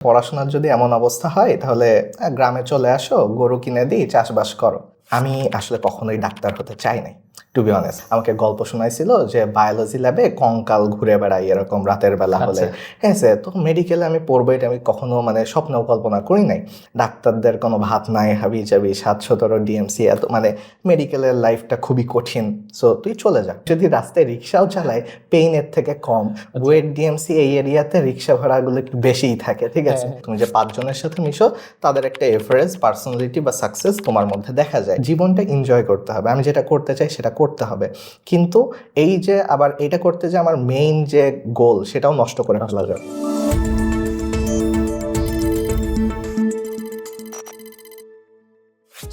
পড়াশোনার যদি এমন অবস্থা হয় তাহলে গ্রামে চলে আসো গরু কিনে দিই চাষবাস করো। আমি আসলে কখনোই ডাক্তার হতে চাই নাই টু বি অনেস্ট আমাকে গল্প শোনাইছিল যে বায়োলজি ল্যাবে কঙ্কাল ঘুরে বেড়াই এরকম রাতের বেলা হলে। ঠিক আছে? তো মেডিকেলে আমি পড়ব এটা আমি কখনো মানে স্বপ্নেও কল্পনা করি নাই। ডাক্তারদের কোনো ভাত নাই হাবি চাবি যাবি সাতশোতর ডিএমসি এত মানে মেডিকেলের লাইফটা খুবই কঠিন। সো তুই চলে যা। যদি রাস্তায় রিক্সাও চালায় পেইনের থেকে কম। বুয়েট ডিএমসি এই এরিয়াতে রিক্সা ভাড়াগুলো একটু বেশিই থাকে ঠিক আছে? তুমি যে পাঁচজনের সাথে মিশো তাদের একটা এভারেজ পার্সোনালিটি বা সাকসেস তোমার মধ্যে দেখা যায়। জীবনটা এনজয় করতে হবে। আমি যেটা করতে চাই সেটা করতে হবে। কিন্তু এই যে আবার এটা করতে যে আমার মেইন যে গোল সেটাও নষ্ট করে ফেলা যায়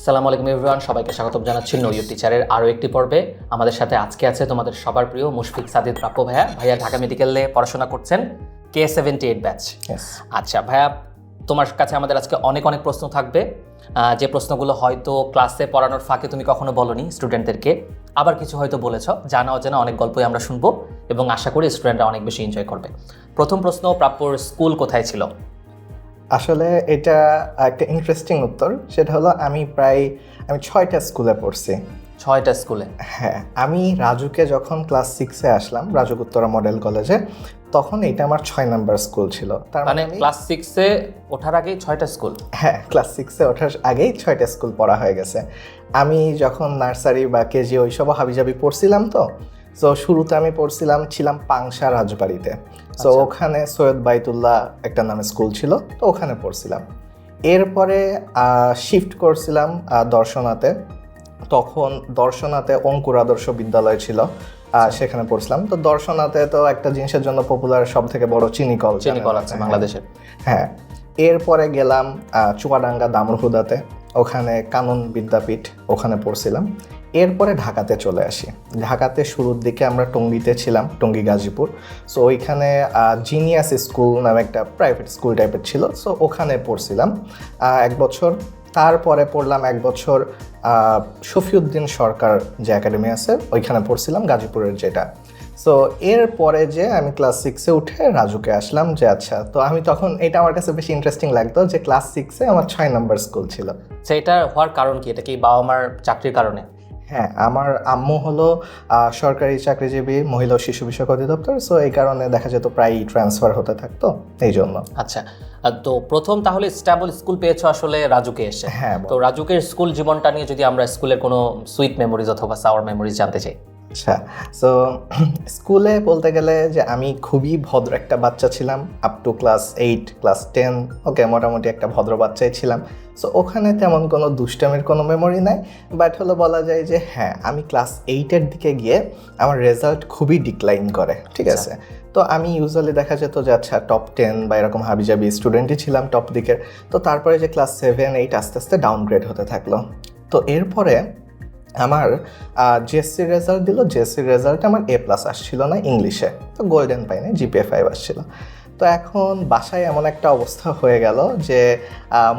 সালাম আলাইকুম এভরিওয়ান সবাইকে স্বাগতম জানাচ্ছি নৈয় টিচারের আরও একটি পর্বে। আমাদের সাথে আজকে আছে তোমাদের সবার প্রিয় মুশফিক সাদিদ প্রাপ্য ভাইয়া। ভাইয়া ঢাকা মেডিকেলে পড়াশোনা করছেন কে সেভেন্টি এইট ব্যাচ আচ্ছা ভাইয়া তোমার কাছে আমাদের আজকে অনেক অনেক প্রশ্ন থাকবে। যে প্রশ্নগুলো হয়তো ক্লাসে পড়ানোর ফাঁকে তুমি কখনো বলনি স্টুডেন্টদেরকে আবার কিছু হয়তো বলেছ জানা অজানা অনেক গল্পই আমরা শুনব এবং আশা করি স্টুডেন্টরা অনেক বেশি এনজয় করবে। প্রথম প্রশ্ন প্রাপ্যর স্কুল কোথায় ছিল? আসলে এটা একটা ইন্টারেস্টিং উত্তর। সেটা হলো আমি প্রায় আমি ছয়টা স্কুলে পড়ছি। ছয়টা স্কুলে হ্যাঁ আমি রাজুকে যখন ক্লাস সিক্সে আসলাম রাজুক উত্তরা মডেল কলেজে তখন এটা আমার ছয় নাম্বার স্কুল ছিল। তার মানে মানে ক্লাস সিক্সে ওঠার আগেই ছয়টা স্কুল? হ্যাঁ ক্লাস সিক্সে ওঠার আগেই ছয়টা স্কুল পড়া হয়ে গেছে। আমি যখন নার্সারি বা কেজি ওইসব হাবিজাবি পড়ছিলাম তো সো শুরুতে আমি পড়ছিলাম ছিলাম পাংশা রাজবাড়িতে। তো আচ্ছা। ওখানে সৈয়দ বাইতুল্লাহ একটা নামে স্কুল ছিল তো ওখানে পড়ছিলাম। এরপরে শিফট করছিলাম দর্শনাতে। তখন দর্শনাতে অঙ্কুর আদর্শ বিদ্যালয় ছিল। সেখানে পড়ছিলাম। তো দর্শনাতে তো একটা জিনিসের জন্য পপুলার সব থেকে বড় চিনি কল চিনি কল আছে হ্যাঁ। বাংলাদেশের হ্যাঁ। এরপরে গেলাম চুয়াডাঙ্গা দামরহুদাতে। ওখানে কানন বিদ্যাপীঠ ওখানে পড়ছিলাম। এরপরে ঢাকাতে চলে আসি। ঢাকাতে শুরুর দিকে আমরা টঙ্গিতে ছিলাম টঙ্গী গাজীপুর। সো ওইখানে জিনিয়াস স্কুল নামে একটা প্রাইভেট স্কুল টাইপের ছিল। সো ওখানে পড়ছিলাম। এক বছর। তারপরে পড়লাম এক বছর শফিউদ্দিন সরকার যে একাডেমি আছে ওইখানে পড়ছিলাম গাজীপুরের যেটা। সো এরপরে যে আমি ক্লাস সিক্সে উঠে রাজুকে আসলাম যে আচ্ছা তো আমি তখন এটা আমার কাছে বেশি ইন্টারেস্টিং লাগতো যে ক্লাস সিক্সে আমার ছয় নম্বর স্কুল ছিল। সেটা হওয়ার কারণ কি? এটা কি বাবা মার চাকরির কারণে? হ্যাঁ আমার আম্মু হলো সরকারি চাকরিজীবী মহিলা ও শিশু বিষয়ক অধিদপ্তর। সো এই কারণে দেখা যেত প্রায়ই ট্রান্সফার হতে থাকতো এই জন্য। আচ্ছা তো প্রথম তাহলে স্টেবল স্কুল পেয়েছ আসলে রাজুকে এসে। হ্যাঁ তো রাজুকের স্কুল জীবনটা নিয়ে যদি আমরা স্কুলের কোনো সুইট মেমোরিজ অথবা সাওয়ার মেমোরিজ জানতে চাই। আচ্ছা সো স্কুলে বলতে গেলে যে আমি খুবই ভদ্র একটা বাচ্চা ছিলাম up to class eight class ten okay মোটামুটি একটা ভদ্র বাচ্চাই ছিলাম। সো ওখানে তেমন কোনো দুষ্টামির কোনো মেমোরি নাই বাট হলো বলা যায় যে হ্যাঁ আমি ক্লাস এইটের দিকে গিয়ে আমার রেজাল্ট খুবই ডিক্লাইন করে ঠিক আছে? তো আমি ইউজুয়ালি দেখা যেত যে আচ্ছা টপ টেন বা এরকম হাবিজাবি স্টুডেন্টই ছিলাম টপ দিকের। তো তারপরে যে ক্লাস সেভেন এইট আস্তে আস্তে ডাউনগ্রেড হতে থাকল। তো এরপরে আমার জেএসসি রেজাল্ট দিল। জেএসসি রেজাল্টে আমার এ প্লাস আসছিল না ইংলিশে তো গোল্ডেন পাইনি জিপিএ ফাইভ আসছিল। তো এখন বাসায় এমন একটা অবস্থা হয়ে গেল যে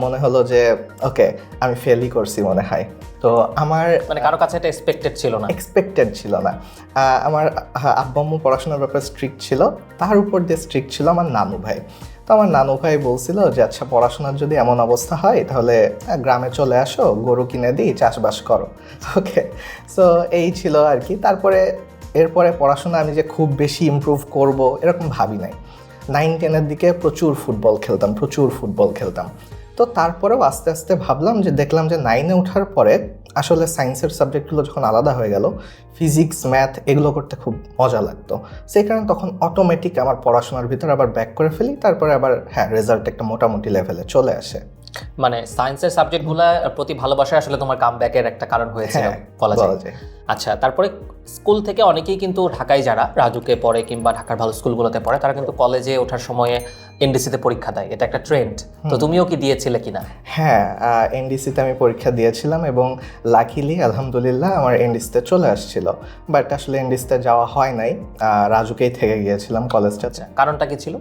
মনে হলো যে ওকে আমি ফেলই করছি মনে হয়। তো আমার মানে কারও কাছে এটা এক্সপেক্টেড ছিল না। এক্সপেক্টেড ছিল না। আমার আব্বা আম্মু পড়াশোনার ব্যাপারে স্ট্রিক্ট ছিল তার উপর দিয়ে স্ট্রিক্ট ছিল আমার নানু ভাই। তো আমার নানু ভাই বলছিল যে আচ্ছা পড়াশোনার যদি এমন অবস্থা হয় তাহলে গ্রামে চলে আসো গরু কিনে দিই চাষবাস করো। ওকে সো এই ছিল আর কি। তারপরে এরপরে পড়াশোনা আমি যে খুব বেশি ইমপ্রুভ করব এরকম ভাবি নাই। নাইন, টেনের দিকে প্রচুর ফুটবল খেলতাম, প্রচুর ফুটবল খেলতাম। তো তারপরেও আস্তে আস্তে ভাবলাম যে, দেখলাম যে নাইনে ওঠার পরে আসলে সায়েন্সের সাবজেক্টগুলো যখন আলাদা হয়ে গেল, ফিজিক্স, ম্যাথ এগুলো করতে খুব মজা লাগতো। সেই কারণে তখন অটোমেটিক আমার পড়াশোনার ভিতর আবার ব্যাক করে ফেলি, তারপরে আবার হ্যাঁ রেজাল্ট একটা মোটামুটি লেভেলে চলে আসে। মানে সায়েন্সের সাবজেক্টগুলোর প্রতি ভালোবাসা আসলে তোমার কাম ব্যাকের একটা কারণ হয়েছে হ্যাঁ বলা যায়। আচ্ছা তারপরে স্কুল থেকে অনেকেই কিন্তু ঢাকায় যারা রাজুকে পড়ে কিংবা ঢাকার ভালো স্কুলগুলোতে পড়ে তারা কিন্তু কলেজে ওঠার সময়ে এনডিসিতে পরীক্ষা দেয়। এটা একটা ট্রেন্ড তো তুমিও কি দিয়েছিলে কিনা? হ্যাঁ এনডিসিতে আমি পরীক্ষা দিয়েছিলাম এবং লাকিলি আলহামদুলিল্লাহ আমার এনডিসিতে চলে আসছিল। বাট আসলে এনডিসিতে যাওয়া হয় নাই। রাজুকেই থেকে গিয়েছিলাম কলেজটাতে আচ্ছা কারণটা কি ছিল?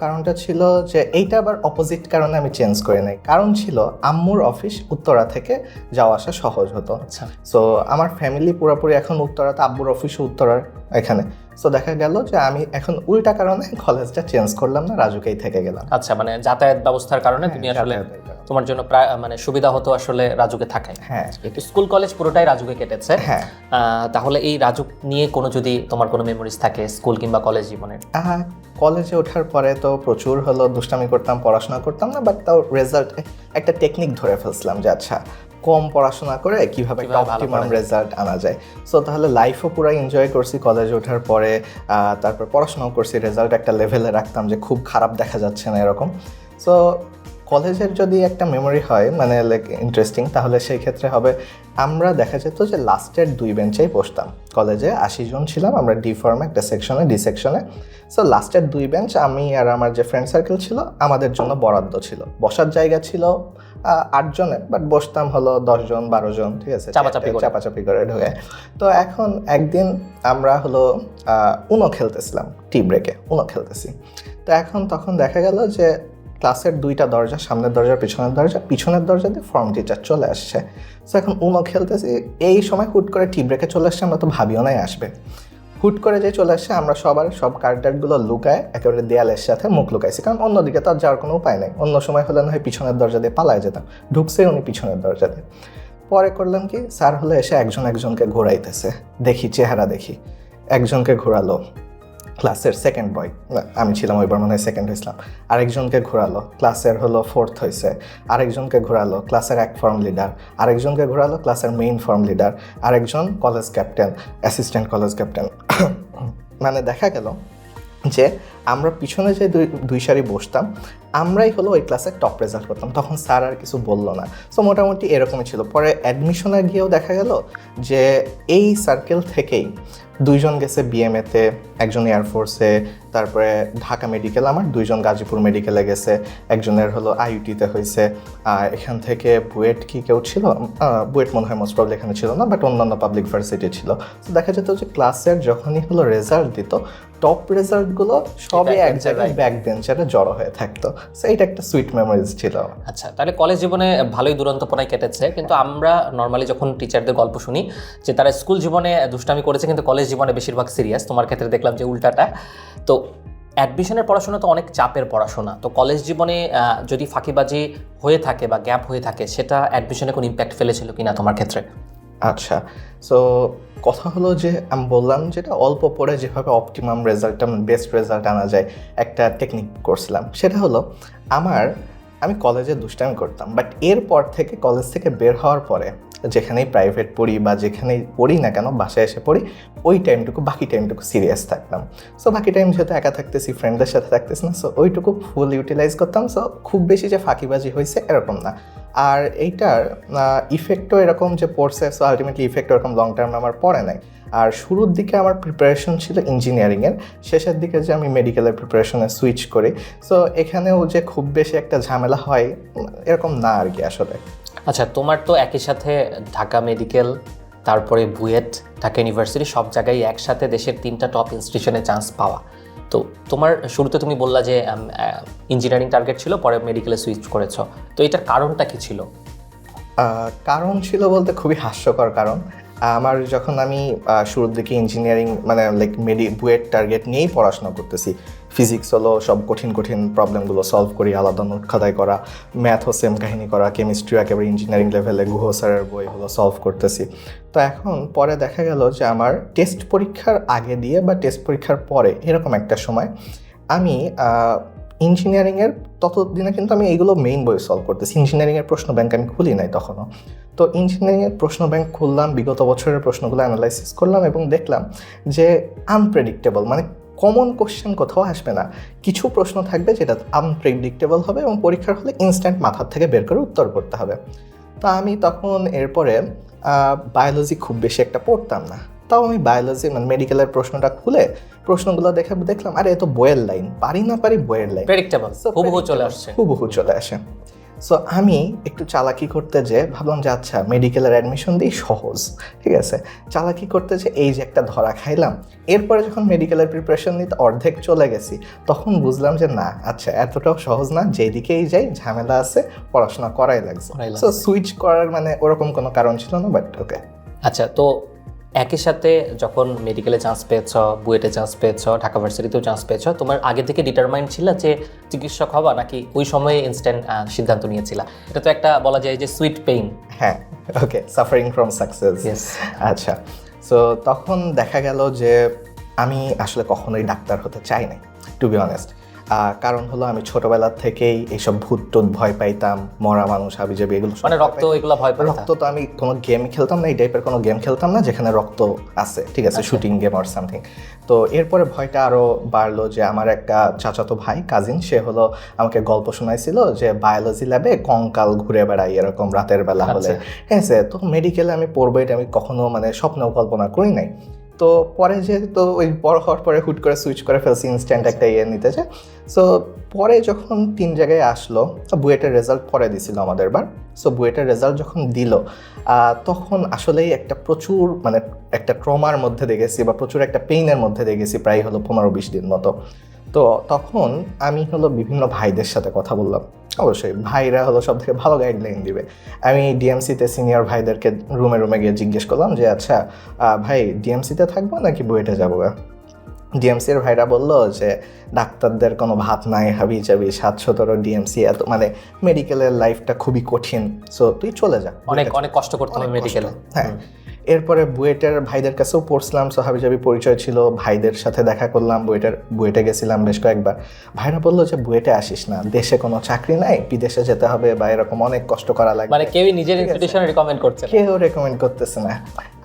কারণটা ছিল যে এইটা আবার অপোজিট কারণে আমি চেঞ্জ করে নাই। কারণ ছিল আম্মুর অফিস উত্তরা থেকে যাওয়া আসা সহজ হতো। আচ্ছা। সো আমার ফ্যামিলি পুরোপুরি এখন উত্তরা তো আব্বুর অফিসও উত্তরার। এখানে। সো দেখা গেল যে আমি এখন উল্টা কারণে কলেজটা চেঞ্জ করলাম না রাজুকেই থেকে গেলাম। আচ্ছা মানে যাতায়াত ব্যবস্থার কারণে তুমি হ্যাঁ, আসলে যাতায়াতের তোমার জন্য প্রায় মানে সুবিধা হতো আসলে রাজুকে থাকায়। হ্যাঁ। স্কুল কলেজ পুরোটাই রাজুকে কেটেছে। হ্যাঁ। তাহলে এই রাজুক নিয়ে কোনো যদি তোমার কোনো মেমোরিজ থাকে স্কুল কিংবা কলেজ জীবনের আহ, কলেজে ওঠার পরে তো প্রচুর হলো দুষ্টামি করতাম পড়াশোনা করতাম না বাট তাও রেজাল্ট একটা টেকনিক ধরে ফেলছিলাম যে আচ্ছা কম পড়াশোনা করে কীভাবে একটা অপটিমাম রেজাল্ট আনা যায়। সো তাহলে লাইফও পুরো এনজয় করছি কলেজে ওঠার পরে তারপর পড়াশোনাও করছি রেজাল্ট একটা লেভেলে রাখতাম যে খুব খারাপ দেখা যাচ্ছে না এরকম। সো কলেজের যদি একটা মেমোরি হয় মানে লাইক ইন্টারেস্টিং তাহলে সেই ক্ষেত্রে হবে আমরা দেখা যেত যে লাস্টের দুই বেঞ্চেই বসতাম। কলেজে আশি জন ছিলাম আমরা ডি ফর্মে একটা সেকশনে ডি সেকশনে সো লাস্টের দুই বেঞ্চ আমি আর আমার যে ফ্রেন্ড সার্কেল ছিল আমাদের জন্য বরাদ্দ ছিল। বসার জায়গা ছিল আহ, আটজনের বাট বসতাম হলো দশজন বারো জন ঠিক আছে? চাপাচাপি করে। চাপাচাপি করে ঢুকে। তো এখন একদিন আমরা হলো উনো খেলতেছিলাম টি ব্রেকে উনো খেলতেছি। তো এখন তখন দেখা গেল যে ক্লাসের দুইটা দরজা, সামনের দরজা, পিছনের দরজা পিছনের দরজা দিয়ে ফর্ম টিচার চলে আসছে। সো এখন উনো খেলতেছি, এই সময় হুট করে টি ব্রেকে চলে আসছে, আমরা তো ভাবিও নাই আসবে। হুট করে যে চলে আসছে, আমরা সবার সব কার্ডারগুলো লুকায় একেবারে দেয়ালের সাথে মুখ লুকাইছি, কারণ অন্যদিকে তো আর যাওয়ার কোনো উপায় নেই। অন্য সময় হলে না হয় পিছনের দরজা দিয়ে পালায় যেতাম। ঢুকছে উনি পিছনের দরজা দিয়ে। পরে করলাম কি, স্যার হলে এসে একজন একজনকে ঘোরাইতেছে। দেখি, চেহারা দেখি। একজনকে ঘোরালো। ক্লাসের সেকেন্ড বয় আমি ছিলাম ওইবার মনে হয় সেকেন্ড হয়েছিলাম। আরেকজনকে ঘোরালো। ক্লাসের হলো ফোর্থ হয়েছে। আরেকজনকে ঘোরালো, ক্লাসের এক ফর্ম লিডার আরেকজনকে ঘোরালো, ক্লাসের মেইন ফর্ম লিডার আরেকজন college captain assistant college captain মানে দেখা গেল যে আমরা পিছনে যে দুই দুই সারি বসতাম, আমরাই হলো ওই ক্লাসে টপ রেজাল্ট করতাম। তখন স্যার আর কিছু বলল না। সো মোটামুটি এরকমই ছিল। পরে অ্যাডমিশনে গিয়েও দেখা গেল যে এই সার্কেল থেকেই দুইজন গেছে বিএমএতে একজন এয়ারফোর্সে তারপরে ঢাকা মেডিকেল আমার দুইজন গাজীপুর মেডিকেলে গেছে একজনের হলো আইউটিতে হয়েছে। এখান থেকে বুয়েট কি কেউ ছিল? বুয়েট মনে হয় মোস্ট প্রবলি এখানে ছিল না বাট অন্যান্য পাবলিক ভার্সিটি ছিল। তো দেখা যেত যে ক্লাসের যখনই হলো রেজাল্ট দিত টপ রেজাল্টগুলো সবই এক জায়গায়. ব্যাক বেঞ্চারে জড়ো হয়ে থাকতো। সো এইটা একটা সুইট মেমোরিজ ছিল। আচ্ছা তাহলে কলেজ জীবনে ভালোই দুরন্তপনায় কেটেছে কিন্তু আমরা নর্মালি যখন টিচারদের গল্প শুনি যে তারা স্কুল জীবনে দুষ্টামি করেছে কিন্তু কলেজ জীবনে বেশিরভাগ সিরিয়াস তোমার ক্ষেত্রে দেখলাম যে উল্টাটা। তো অ্যাডমিশনের পড়াশোনা তো অনেক চাপের পড়াশোনা। তো কলেজ জীবনে যদি ফাঁকিবাজি হয়ে থাকে বা গ্যাপ হয়ে থাকে, সেটা অ্যাডমিশনে কোনো ইম্প্যাক্ট ফেলেছিল কিনা তোমার ক্ষেত্রে? আচ্ছা সো কথা হলো যে আমি বললাম যেটা অল্প পড়ে যেভাবে অপটিমাম রেজাল্ট বেস্ট রেজাল্ট আনা যায়, একটা টেকনিক করছিলাম। সেটা হলো আমার, আমি কলেজে দুষ্টামি করতাম বাট এরপর থেকে কলেজ থেকে বের হওয়ার পরে যেখানেই প্রাইভেট পড়ি বা যেখানেই পড়ি না কেন, বাসায় এসে পড়ি, ওই টাইমটুকু, বাকি টাইমটুকু সিরিয়াস থাকতাম। সো বাকি টাইম যেহেতু একা থাকতেছি ফ্রেন্ডদের সাথে থাকতেছি না সো ওইটুকু ফুল ইউটিলাইজ করতাম। সো খুব বেশি যে ফাঁকিবাজি হয়েছে এরকম না। আর এইটার ইফেক্টও এরকম যে পড়ছে সো আলটিমেটলি ইফেক্ট এরকম লং টার্ম আমার পড়ে নাই। আর শুরুর দিকে আমার প্রিপারেশন ছিল ইঞ্জিনিয়ারিংয়ের শেষের দিকে যে আমি মেডিকেলের প্রিপারেশনে সুইচ করি। সো এখানেও যে খুব বেশি একটা ঝামেলা হয়, এরকম না আর কি আসলে। আচ্ছা তোমার তো একই সাথে ঢাকা মেডিকেল, তারপরে বুয়েট, ঢাকা ইউনিভার্সিটি সব জায়গায় একসাথে দেশের তিনটা টপ ইনস্টিটিউশনে চান্স পাওয়া। তো তোমার শুরুতে তুমি বললা যে ইঞ্জিনিয়ারিং টার্গেট ছিল, পরে মেডিকেলে সুইচ করেছ। তো এটার কারণটা কি ছিল? কারণ ছিল বলতে খুবই হাস্যকর কারণ। আমার যখন আমি শুরুর দিকে ইঞ্জিনিয়ারিং মানে লাইক মেডি বুয়েট টার্গেট নিয়েই পড়াশোনা করতেছি ফিজিক্স হলো, সব কঠিন কঠিন প্রবলেমগুলো সলভ করি, আলাদা নোট খাতায় করা ম্যাথ ম্যাথও সেম কাহিনী করা কেমিস্ট্রি একেবারে ইঞ্জিনিয়ারিং লেভেলে গুহ স্যারের বই হলো সলভ করতেছি। তো এখন পরে দেখা গেল যে আমার টেস্ট পরীক্ষার আগে দিয়ে বা টেস্ট পরীক্ষার পরে এরকম একটা সময় আমি ইঞ্জিনিয়ারিংয়ের ততদিনে কিন্তু আমি এইগুলো মেইন বই সলভ করতেছি। ইঞ্জিনিয়ারিংয়ের প্রশ্ন ব্যাংক আমি খুলি নাই তখনও। তো ইঞ্জিনিয়ারিংয়ের প্রশ্ন ব্যাংক খুললাম, বিগত বছরের প্রশ্নগুলো অ্যানালাইসিস করলাম এবং দেখলাম যে আনপ্রেডিক্টেবল মানে কমন কোশ্চেন কোথাও আসবে না। কিছু প্রশ্ন থাকবে যেটা আনপ্রেডিক্টেবল হবে এবং পরীক্ষার হলে ইনস্ট্যান্ট মাথার থেকে বের করে উত্তর করতে হবে। তো আমি তখন এরপরে বায়োলজি খুব বেশি একটা পড়তাম না। তাও আমি বায়োলজি মানে মেডিকেলের প্রশ্নটা খুলে প্রশ্নগুলো দেখে দেখলাম আরে এ তো বইয়ের লাইন পারি না পারি বইয়ের লাইন প্রেডিক্টেবল হুবহু চলে আসছে। হুবহু চলে আসে। সো আমি একটু চালাকি করতে যে ভাবলাম যে আচ্ছা মেডিকেলের অ্যাডমিশন দিই সহজ ঠিক আছে? চালাকি করতে যে এই যে একটা ধরা খাইলাম এরপরে যখন মেডিকেলের প্রিপারেশন নিতে অর্ধেক চলে গেছি তখন বুঝলাম যে না আচ্ছা এতটাও সহজ না যেদিকেই যাই ঝামেলা আছে পড়াশোনা করাই লাগছে। সো সুইচ করার মানে ওরকম কোনো কারণ ছিল না বাট ওকে আচ্ছা তো একই সাথে যখন মেডিকেলে চান্স পেয়েছ বুয়েটে চান্স পেয়েছ ঢাকা ভার্সিটিতেও চান্স পেয়েছ তোমার আগে থেকে ডিটারমাইন্ড ছিল যে চিকিৎসক হবা নাকি ওই সময়ে ইনস্ট্যান্ট সিদ্ধান্ত নিয়েছিলা? এটা তো একটা বলা যায় যে সুইট পেইন হ্যাঁ ওকে সাফারিং ফ্রম সাকসেস. আচ্ছা সো তখন দেখা গেল যে আমি আসলে কখনোই ডাক্তার হতে চাই নাই টু বি অনেস্ট কারণ হলো আমি ছোটবেলা থেকেই এইসব ভূত টুত ভয় পাইতাম মরা মানুষ হাবিজাবি এগুলো মানে রক্ত এগুলো ভয় পাই রক্ত তো আমি কোনো গেম খেলতাম না এই টাইপের কোনো গেম খেলতাম না যেখানে রক্ত আছে ঠিক আছে শুটিং গেম আর সামথিং তো এরপরে ভয়টা আরও বাড়লো যে আমার একটা চাচাতো ভাই কাজিন সে হলো আমাকে গল্প শোনাইছিল যে বায়োলজি ল্যাবে কঙ্কাল ঘুরে বেড়াই এরকম রাতের বেলা হলে। হ্যাঁ স্যার তো মেডিকেলে আমি পড়ব এটা আমি কখনো মানে স্বপ্নেও কল্পনা করি নাই। তো পরে যেহেতু ওই বড় হওয়ার পরে হুট করে সুইচ করে ফেলছি ইনস্ট্যান্ট একটা ইয়ে নিতে যে। সো পরে যখন তিন জায়গায় আসলো বুয়েটের রেজাল্ট পরে দিছিল আমাদের বার। সো বুয়েটের রেজাল্ট যখন দিল তখন আসলেই একটা প্রচুর মানে একটা ট্রমার মধ্যে দেখেছি বা প্রচুর একটা পেইনের মধ্যে দেখেছি প্রায় হলো পনেরো বিশ দিন মতো। তো তখন আমি হলো বিভিন্ন ভাইদের সাথে কথা বললাম। অবশ্যই ভাইরা হলো সব থেকে ভালো গাইডলাইন দিবে। আমি ডিএমসিতে সিনিয়র ভাইদেরকে রুমে রুমে গিয়ে জিজ্ঞেস করলাম যে আচ্ছা ভাই ডিএমসিতে থাকব নাকি বুয়েটে যাব ডিএমসির ভাইরা বলল যে ডাক্তারদের কোনো ভাত নাই হাবি যাবি সাত সতেরো ডিএমসি এত মানে মেডিকেলের লাইফটা খুবই কঠিন। সো তুই চলে যা অনেক অনেক কষ্ট করতে হবে মেডিকেলে হ্যাঁ। এরপরে বুয়েটের ভাইদের কাছেও পড়ছিলাম সো হাবিজাবি পরিচয় ছিল ভাইদের সাথে দেখা করলাম বুয়েটের বুয়েটে গেছিলাম বেশ কয়েকবার। ভাইরা বলল যে বুয়েটে আসিস না দেশে কোনো চাকরি নাই বিদেশে যেতে হবে বা এরকম অনেক কষ্ট করা লাগবে। মানে কেউই নিজের ইনস্টিটিউশন রেকমেন্ড করছে কেউ রেকমেন্ড করতেছে না।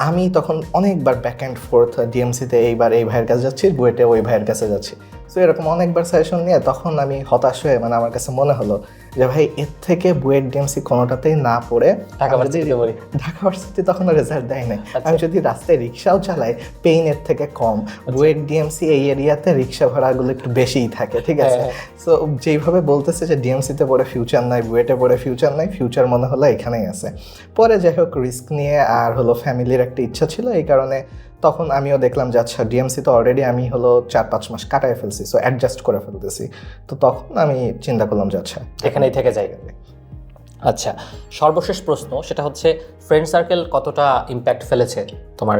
আমি তখন অনেকবার ব্যাক অ্যান্ড ফোর্থ ডিএমসিতে এইবার এই ভাইয়ের কাছে যাচ্ছি বুয়েটে ওই ভাইয়ের কাছে যাচ্ছি। সো এরকম অনেকবার সাজেশন নিয়ে তখন আমি হতাশ হয়ে মানে আমার কাছে মনে হলো যে ভাই এর থেকে বুয়েট ডিএমসি কোনোটাতেই না পড়ে ঢাকা আমি যদি- ভার্সিটিতে পড়ি। ঢাকা ভার্সিটি তখন রেজাল্ট দেয় নাই আচ্ছা। আমি যদি রাস্তায় রিক্সাও চালাই পেইন এর থেকে কম আচ্ছা। বুয়েট ডিএমসি এই এরিয়াতে রিক্সা ভাড়াগুলো একটু বেশিই থাকে ঠিক আছে হ্যাঁ, সো যেইভাবে বলতেছে যে ডিএমসিতে পড়ে ফিউচার নাই বুয়েটে পড়ে ফিউচার নাই ফিউচার মনে হলো এখানেই আছে পরে যাই হোক রিস্ক নিয়ে আর হলো ফ্যামিলির একটা ইচ্ছা ছিল এই কারণে তখন আমিও দেখলাম যে আচ্ছা ডিএমসি তো অলরেডি আমি হলো চার পাঁচ মাস কাটায় ফেলছি সো অ্যাডজাস্ট করে ফেলতেছি। তো তখন আমি চিন্তা করলাম যে আচ্ছা এখানেই থেকে যাই। আচ্ছা সর্বশেষ প্রশ্ন সেটা হচ্ছে ফ্রেন্ড সার্কেল কতটা ইম্প্যাক্ট ফেলেছে তোমার?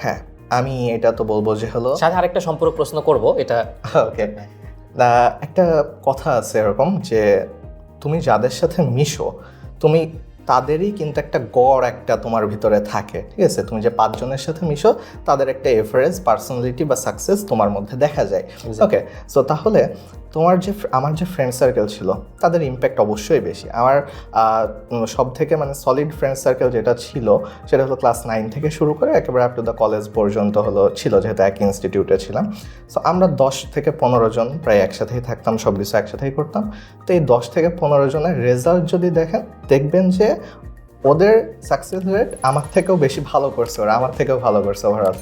হ্যাঁ আমি এটা তো বলব যে হলো সাথে আরেকটা সম্পূরক প্রশ্ন করব এটা ওকে একটা কথা আছে এরকম যে তুমি যাদের সাথে মিশো তুমি তাদেরই কিন্তু একটা গড় একটা তোমার ভিতরে থাকে ঠিক আছে? তুমি যে পাঁচজনের সাথে মিশো তাদের একটা এভারেজ পার্সোনালিটি বা সাকসেস তোমার মধ্যে দেখা যায়। ওকে সো তাহলে তোমার যে আমার যে ফ্রেন্ড সার্কেল ছিল তাদের ইম্প্যাক্ট অবশ্যই বেশি। আমার সব থেকে মানে সলিড ফ্রেন্ড সার্কেল যেটা ছিল সেটা হলো ক্লাস নাইন থেকে শুরু করে একেবারে আপ টু দ্য কলেজ পর্যন্ত হলো ছিল যেহেতু এক ইনস্টিটিউটে ছিলাম। সো আমরা দশ থেকে পনেরো জন প্রায় একসাথেই থাকতাম সব কিছু একসাথেই করতাম। তো এই দশ থেকে পনেরো জনের রেজাল্ট যদি দেখেন দেখবেন যে ওদের সাকসেস রেট আমার থেকেও বেশি ভালো করছে ওরা আমার থেকেও ভালো করছে ওভারঅল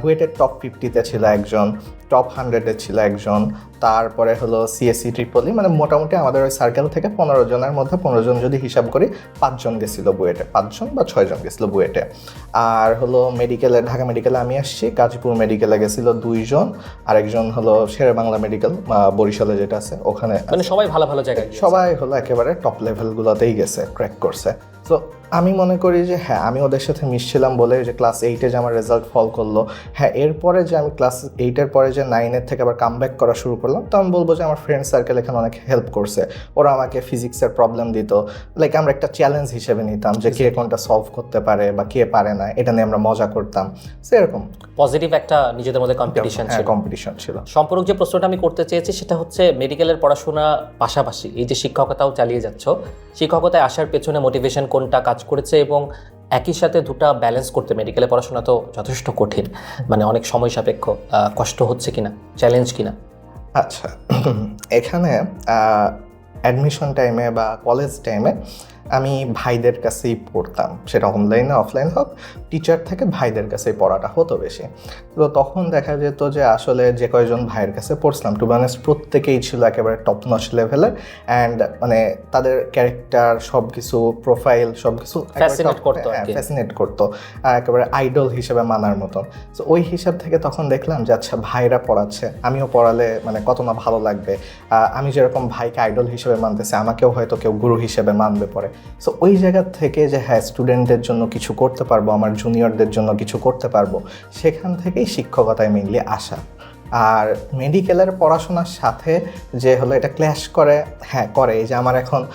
বুয়েটের টপ ফিফটিতে ছিল একজন টপ হান্ড্রেডে ছিল একজন তারপরে হলো সিএসসি ট্রিপলি মানে মোটামুটি আমাদের ওই সার্কেল থেকে পনেরো জনের মধ্যে পনেরো জন যদি হিসাব করি পাঁচজন গেছিল বুয়েটে পাঁচজন বা ছয়জন গেছিল বুয়েটে আর হলো মেডিকেলে ঢাকা মেডিকেলে আমি আসছি গাজীপুর মেডিকেলে গেছিল দুইজন আরেকজন হলো শেরে বাংলা মেডিকেল বরিশালে যেটা আছে ওখানে মানে সবাই ভালো ভালো জায়গায় সবাই হলো একেবারে টপ লেভেলগুলোতেই গেছে ক্র্যাক করছে। তো আমি মনে করি যে হ্যাঁ আমি ওদের সাথে মিশছিলাম বলে যে ক্লাস এইটে যে আমার রেজাল্ট ফল করল। হ্যাঁ এরপরে যে আমি ক্লাস এইটের পরে যে নাইনের থেকে আবার কাম ব্যাক করা শুরু করলাম তো আমি বলব যে আমার ফ্রেন্ড সার্কেল এখানে অনেক হেল্প করছে। ওরা আমাকে ফিজিক্সের প্রবলেম দিত। লাইক আমরা একটা চ্যালেঞ্জ হিসেবে নিতাম যে কে কোনটা সলভ করতে পারে বা কে পারে না এটা নিয়ে আমরা মজা করতাম। সেরকম পজিটিভ একটা নিজেদের মধ্যে কম্পিটিশন হ্যাঁ ছিল। কম্পিটিশন ছিল। সম্পর্ক যে প্রশ্নটা আমি করতে চেয়েছি সেটা হচ্ছে মেডিকেলের পড়াশোনা পাশাপাশি এই যে শিক্ষকতাও চালিয়ে যাচ্ছ শিক্ষকতায় আসার পেছনে মোটিভেশন কোনটা কাজ করেছে এবং একই সাথে দুটা ব্যালেন্স করতে মেডিকেলে পড়াশোনা তো যথেষ্ট কঠিন। মানে অনেক সময় সাপেক্ষ কষ্ট হচ্ছে কিনা চ্যালেঞ্জ কিনা। আচ্ছা এখানে অ্যাডমিশন টাইমে বা কলেজ টাইমে আমি ভাইদের কাছেই পড়তাম। সেটা অনলাইনে অফলাইন হোক টিচার থেকে ভাইদের কাছেই পড়াটা হতো বেশি। তো তখন দেখা যেত যে আসলে যে কয়জন ভাইয়ের কাছে পড়ছিলাম টু বানেস প্রত্যেকেই ছিল একেবারে টপ নচ লেভেলের অ্যান্ড মানে তাদের ক্যারেক্টার সব কিছু প্রোফাইল সব কিছু করতো ফ্যাসিনেট করতো একেবারে আইডল হিসেবে মানার মতন। তো ওই হিসাব থেকে তখন দেখলাম যে আচ্ছা ভাইরা পড়াচ্ছে আমিও পড়ালে মানে কত না ভালো লাগবে। আমি যেরকম ভাইকে আইডল হিসেবে মানতেছি আমাকেও হয়তো কেউ গুরু হিসেবে মানবে পরে। সো ওই জায়গা থেকে যে হ্যাঁ স্টুডেন্টদের জন্য কিছু করতে পারব, আমার জুনিয়রদের জন্য কিছু করতে পারব, সেখান থেকেই শিক্ষকতায় মেনলি আসা। আর মেডিকেলের পড়াশোনার সাথে যে হলো এটা ক্ল্যাশ করে হ্যাঁ করে। এই যে আমার এখন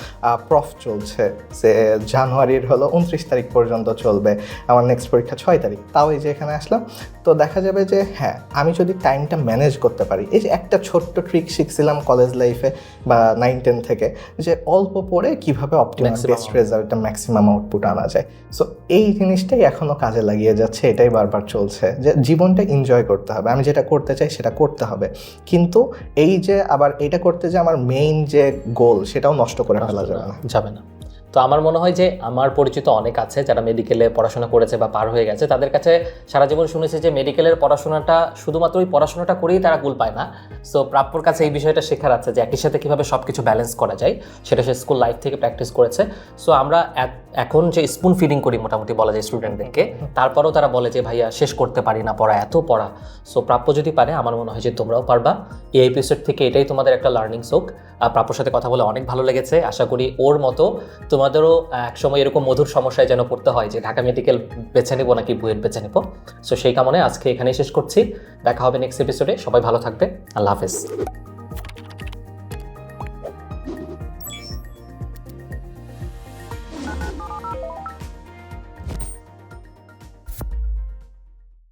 প্রফ চলছে যে জানুয়ারির হলো উনত্রিশ তারিখ পর্যন্ত চলবে আমার নেক্সট পরীক্ষা ছয় তারিখ। তাও এই যে এখানে আসলাম। তো দেখা যাবে যে হ্যাঁ আমি যদি টাইমটা ম্যানেজ করতে পারি এই যে একটা ছোট্ট ট্রিক শিখছিলাম কলেজ লাইফে বা নাইন টেন থেকে যে অল্প পড়ে কীভাবে Maximum বেস্ট রেজাল্টটা ম্যাক্সিমাম আউটপুট আনা যায়। সো এই জিনিসটাই এখনও কাজে লাগিয়ে যাচ্ছে এটাই বারবার চলছে যে জীবনটা এনজয় করতে হবে। আমি যেটা করতে চাই সেটা করতে হবে। কিন্তু এই যে আবার এটা করতে যে আমার মেইন যে গোল সেটাও নষ্ট করে ফেলা যাবে না। যাবে না। তো আমার মনে হয় যে আমার পরিচিত অনেক আছে যারা মেডিকেলে পড়াশোনা করেছে বা পার হয়ে গেছে, তাদের কাছে সারা জীবন শুনেছে যে মেডিকেলের পড়াশোনাটা শুধুমাত্র ওই পড়াশোনাটা করেই তারা কুল পায় না। সো প্রাপ্যর কাছে এই বিষয়টা শেখার আছে যে একই সাথে কীভাবে সব কিছু ব্যালেন্স করা যায়, সেটা সে স্কুল লাইফ থেকে প্র্যাকটিস করেছে। সো আমরা এখন যে স্পুন ফিডিং করি মোটামুটি বলা যায় স্টুডেন্টদেরকে তারপরেও তারা বলে যে, ভাইয়া, শেষ করতে পারি না, পড়া, এত পড়া। সো প্রাপ্য যদি পারে, আমার মনে হয় যে তোমরাও পারবা। এই এপিসোড থেকে এটাই তোমাদের একটা লার্নিং আর প্রাপ্যর সাথে কথা বলে অনেক ভালো লেগেছে। আশা করি ওর মতো তোমাদেরও একসময় এরকম মধুর সমস্যায় যেন পড়তে হয় যে ঢাকা মেডিকেল বেছে নেব নাকি বুয়েট বেছে নেব। সো সেই কামনে আজকে এখানেই শেষ করছি। দেখা হবে নেক্সট এপিসোডে সবাই ভালো থাকবে। আল্লাহ হাফেজ।